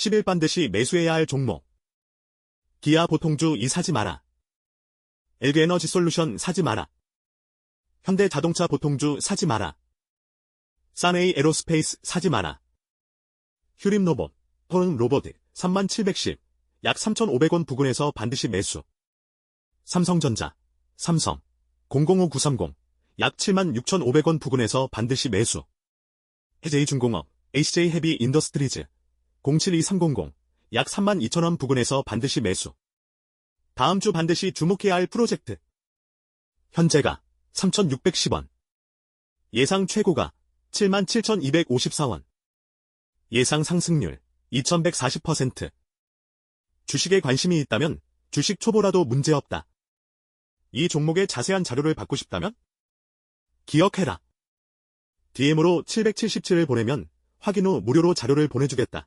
10일 반드시 매수해야 할 종목. 기아 보통주 이 사지 마라. LG에너지 솔루션 사지 마라. 현대 자동차 보통주 사지 마라. 사네이 에로스페이스 사지 마라. 휴림 로봇, 호응 로봇 3710, 약 3,500원 부근에서 반드시 매수. 삼성전자, 삼성, 005930, 약 76,500원 부근에서 반드시 매수. 해제이중공업, HJ 헤비 인더스트리즈, 072300, 약 32,000원 부근에서 반드시 매수. 다음 주 반드시 주목해야 할 프로젝트. 현재가 3,610원. 예상 최고가 77,254원. 예상 상승률 2,140%. 주식에 관심이 있다면 주식 초보라도 문제없다. 이 종목의 자세한 자료를 받고 싶다면 기억해라. DM으로 777을 보내면 확인 후 무료로 자료를 보내주겠다.